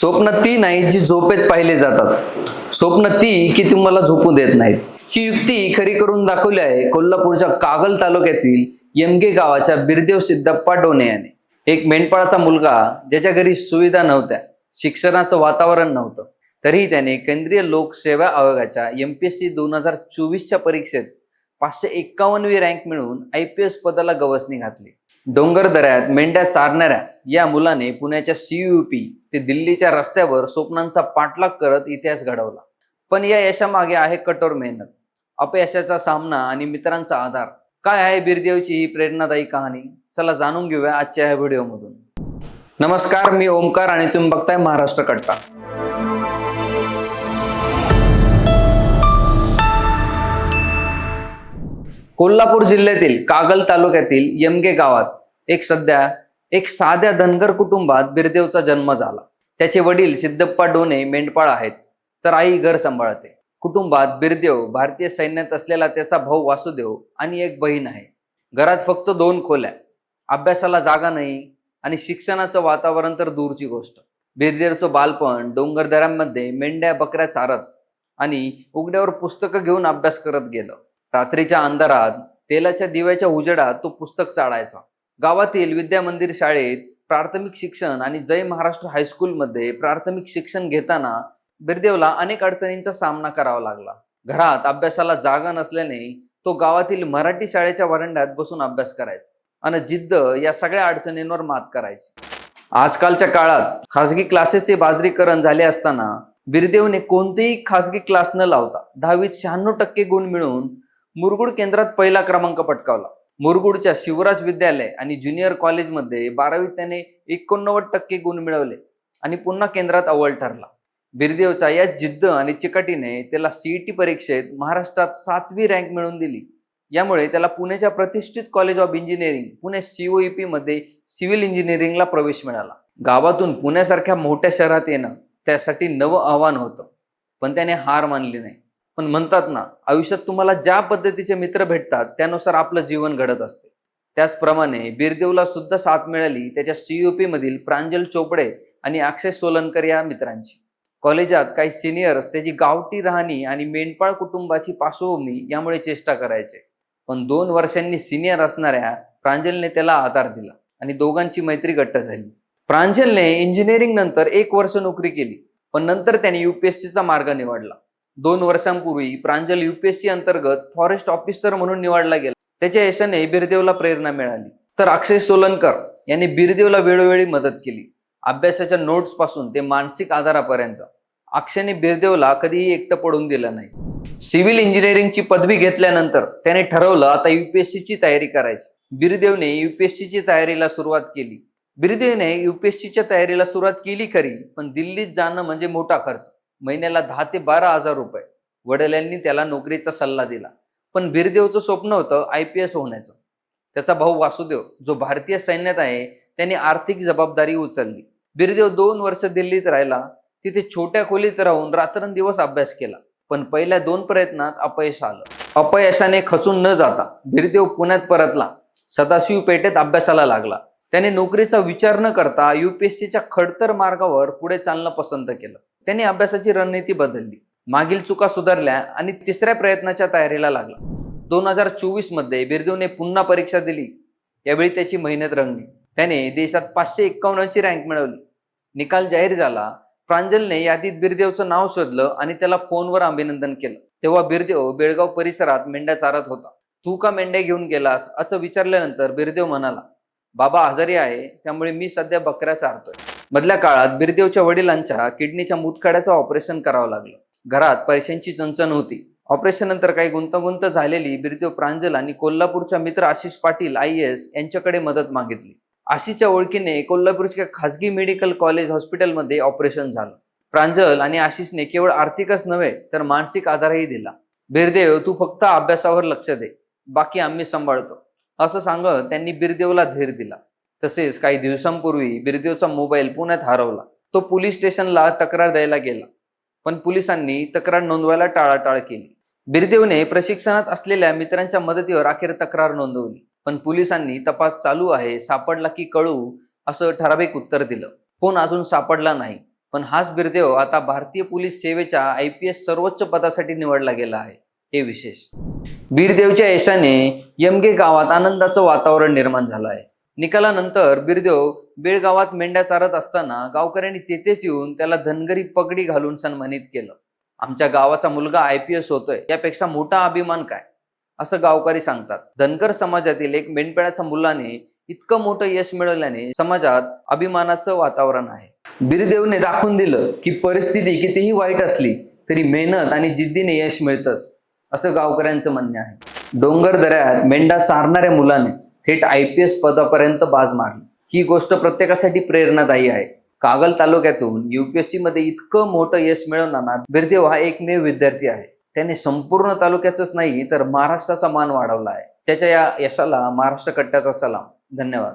स्वप्न ती नाही जी झोपेत पाहिले जातात. स्वप्न ती की तुम्हाला झोपू देत नाहीत. ही युक्ती खरी करून दाखवली आहे कोल्हापूरच्या कागल तालुक्यातील यमगे गावाच्या बिरदेव सिद्धप्पा डोने याने. एक मेंढपाळाचा मुलगा ज्याच्या घरी सुविधा नव्हत्या शिक्षणाचं वातावरण नव्हतं. तरीही त्याने केंद्रीय लोकसेवा आयोगाच्या एम पी एस सी दोन हजार चोवीसच्या परीक्षेत पाचशे एक्कावन्नवी रँक मिळवून आय पी एस पदाला गवसणी घातली. डोंगर दऱ्यात मेंढ्या चारणाऱ्या या मुलाने पुण्याच्या सीयूपी ते दिल्लीच्या रस्त्यावर स्वप्नांचा पाठलाग करत इतिहास घडवला. पण या यशामागे आहे कठोर मेहनत. अपयशाचा सामना आणि मित्रांचा आधार. काय आहे बिरदेवची ही प्रेरणादायी कहाणी? चला जाणून घेऊया आजच्या या व्हिडिओमधून. नमस्कार मी ओमकार आणि तुम्ही बघताय महाराष्ट्र कट्टा. कोल्हापूर जिल्ह्यातील कागल तालुक्यातील यमगे गावात एक सध्या एक साध्या धनगर कुटुंबात बिरदेवचा जन्म झाला. त्याचे वडील सिद्धप्पा डोने मेंढपाळ आहेत तर आई घर सांभाळते. कुटुंबात बिरदेव भारतीय सैन्यात असलेला त्याचा भाऊ वासुदेव आणि एक बहीण आहे. घरात फक्त दोन खोल्या अभ्यासाला जागा नाही आणि शिक्षणाचं वातावरण तर दूरची गोष्ट. बिरदेवचं बालपण डोंगरदऱ्यांमध्ये मेंढ्या बकऱ्या चारत आणि उघड्यावर पुस्तकं घेऊन अभ्यास करत गेलं. रात्रीच्या अंधारात तेलाच्या दिव्याच्या उजेडात तो पुस्तक चाळायचा. गावातील विद्या मंदिर शाळेत प्राथमिक शिक्षण आणि जय महाराष्ट्र हायस्कूलमध्ये प्राथमिक शिक्षण घेताना बिरदेवला अनेक अडचणींचा सामना करावा लागला. घरात अभ्यासाला जागा नसल्याने तो गावातील मराठी शाळेच्या वरांड्यात बसून अभ्यास करायचा आणि जिद्द या सगळ्या अडचणींवर मात करायची. आजकालच्या काळात खासगी क्लासेसचे बाजरीकरण झाले असताना बिरदेवने कोणतेही खासगी क्लास न लावता दहावीत शहाण्णव टक्के गुण मिळवून मुरगुड केंद्रात पहिला क्रमांक पटकावला. मुरगुडच्या शिवराज विद्यालय आणि ज्युनियर कॉलेजमध्ये बारावीत त्याने एकोणनव्वद टक्के गुण मिळवले आणि पुन्हा केंद्रात अव्वल ठरला. बिरदेवच्या या जिद्द आणि चिकाटीने त्याला सीईटी परीक्षेत महाराष्ट्रात सातवी रँक मिळवून दिली. यामुळे त्याला पुण्याच्या प्रतिष्ठित college of engineering Pune COEP मध्ये सिव्हिल इंजिनिअरिंगला प्रवेश मिळाला. गावातून पुण्यासारख्या मोठ्या शहरात येणं त्यासाठी नवं आव्हान होतं. पण त्याने हार मानली नाही. पण म्हणतात ना आयुष्यात तुम्हाला ज्या पद्धतीचे मित्र भेटतात त्यानुसार आपलं जीवन घडत असते. त्याचप्रमाणे बिरदेवला सुद्धा साथ मिळाली त्याच्या सीयुपी मधील प्रांजल चोपडे आणि अक्षय सोलनकर या मित्रांची. कॉलेजात काही सिनियर्स त्याची गावठी राहणी आणि मेंढपाळ कुटुंबाची पार्श्वभूमी यामुळे चेष्टा करायचे. पण दोन वर्षांनी सिनियर असणाऱ्या प्रांजलने त्याला आधार दिला आणि दोघांची मैत्री घट्ट झाली. प्रांजलने इंजिनिअरिंग नंतर एक वर्ष नोकरी केली पण नंतर त्याने युपीएससीचा मार्ग निवडला. दोन वर्षांपूर्वी प्रांजल युपीएससी अंतर्गत फॉरेस्ट ऑफिसर म्हणून निवडला गेला. त्याच्या यशाने बिरदेवला प्रेरणा मिळाली. तर अक्षय सोलनकर यांनी बिरदेवला वेळोवेळी मदत केली. अभ्यासाच्या नोट्सपासून ते मानसिक आधारापर्यंत. अक्षयने बिरदेवला कधीही एकटं पडून दिलं नाही. सिव्हिल इंजिनिअरिंगची पदवी घेतल्यानंतर त्याने ठरवलं आता युपीएससीची तयारी करायची. बिरदेवने युपीएससीची तयारीला सुरुवात केली. बिरदेवने युपीएससीच्या तयारीला सुरुवात केली खरी पण दिल्लीत जाणं म्हणजे मोठा खर्च. महिन्याला दहा ते बारा हजार रुपये. वडिलांनी त्याला नोकरीचा सल्ला दिला. पण बिरदेवचं स्वप्न होतं आय पी एस होण्याचं. त्याचा भाऊ वासुदेव जो भारतीय सैन्यात आहे त्याने आर्थिक जबाबदारी उचलली. बिरदेव दोन वर्ष दिल्लीत राहिला. तिथे छोट्या खोलीत राहून रात्रंदिवस अभ्यास केला. पण पहिल्या दोन प्रयत्नात अपयश आलं. अपयशाने खचून न जाता बिरदेव पुण्यात परतला. सदाशिव पेठेत अभ्यासाला लागला. त्याने नोकरीचा विचार न करता युपीएससीच्या खडतर मार्गावर पुढे चालणं पसंत केलं. त्यांनी अभ्यासाची रणनीती बदलली. मागील चुका सुधारल्या आणि तिसऱ्या प्रयत्नाच्या तयारीला लागला. दोन हजार चोवीसमध्ये बिरदेवने पुन्हा परीक्षा दिली. यावेळी त्याची मेहनत रंगली. त्याने देशात पाचशे एक्कावन्नची रँक मिळवली. निकाल जाहीर झाला. प्रांजलने यादीत बिरदेवचं नाव शोधलं आणि त्याला फोनवर अभिनंदन केलं. तेव्हा बिरदेव बेळगाव परिसरात मेंढ्या चारत होता. तू का मेंढ्या घेऊन गेलास? असं विचारल्यानंतर बिरदेव म्हणाला बाबा आजारी आहे त्यामुळे मी सध्या बकऱ्या चारतोय. मधल्या काळात बिरदेवच्या वडिलांच्या किडनीच्या मुतखड्याचं ऑपरेशन करावं लागलं. घरात पैशांची चणचण होती. ऑपरेशन नंतर काही गुंतागुंत झालेली बिरदेव प्रांजल आणि कोल्हापूरच्या मित्र आशिष पाटील आय एस यांच्याकडे मदत मागितली. आशिषच्या ओळखीने कोल्हापूरच्या खासगी मेडिकल कॉलेज हॉस्पिटलमध्ये ऑपरेशन झालं. प्रांजल आणि आशिषने केवळ आर्थिकच नव्हे तर मानसिक आधारही दिला. बिरदेव तू फक्त अभ्यासावर लक्ष दे. बाकी आम्ही सांभाळतो. असं सांगत त्यांनी बिरदेवला धीर दिला. तसेच काही दिवसांपूर्वी बिरदेवचा मोबाईल पुण्यात हरवला. तो पोलीस स्टेशनला तक्रार द्यायला गेला. पण पोलिसांनी तक्रार नोंदवायला टाळाटाळ केली. बिरदेवने प्रशिक्षणात असलेल्या मित्रांच्या मदतीवर अखेर तक्रार नोंदवली. पण पोलिसांनी तपास चालू आहे सापडला की कळू असं ठराविक उत्तर दिलं. फोन अजून सापडला नाही. पण हाच बिरदेव आता भारतीय पोलीस सेवेच्या आय पी एस सर्वोच्च पदासाठी निवडला गेला आहे. हे विशेष. बिरदेवच्या यशाने यमगे गावात आनंदाचं वातावरण निर्माण झालं आहे. निकालानंतर बिरदेव बेळगावात मेंढ्या चारत असताना गावकऱ्यांनी तेथेच येऊन त्याला धनगरी पगडी घालून सन्मानित केलं. आमच्या गावाचा मुलगा आय पी एस होतोय यापेक्षा मोठा अभिमान काय? असं गावकरी सांगतात. धनगर समाजातील एक मेंढपाळाच्या मुलाने इतकं मोठं यश मिळवल्याने समाजात अभिमानाचं वातावरण आहे. बिरदेवने दाखवून दिलं की परिस्थिती कितीही वाईट असली तरी मेहनत आणि जिद्दीने यश मिळतंच असं गावकऱ्यांचं म्हणणं आहे. डोंगर दऱ्यात मेंढा चारणाऱ्या मुलाने थेट आय पी एस पदापर्यंत बाज मारली. ही गोष्ट प्रत्येकासाठी प्रेरणादायी आहे. कागल तालुक्यातून युपीएससी मध्ये इतकं मोठं यश मिळवणारा बिरदेव हा एकमेव विद्यार्थी आहे. त्याने संपूर्ण तालुक्याचंच नाही तर महाराष्ट्राचा मान वाढवला आहे. त्याच्या या यशाला महाराष्ट्र कट्ट्याचा सलाम. धन्यवाद.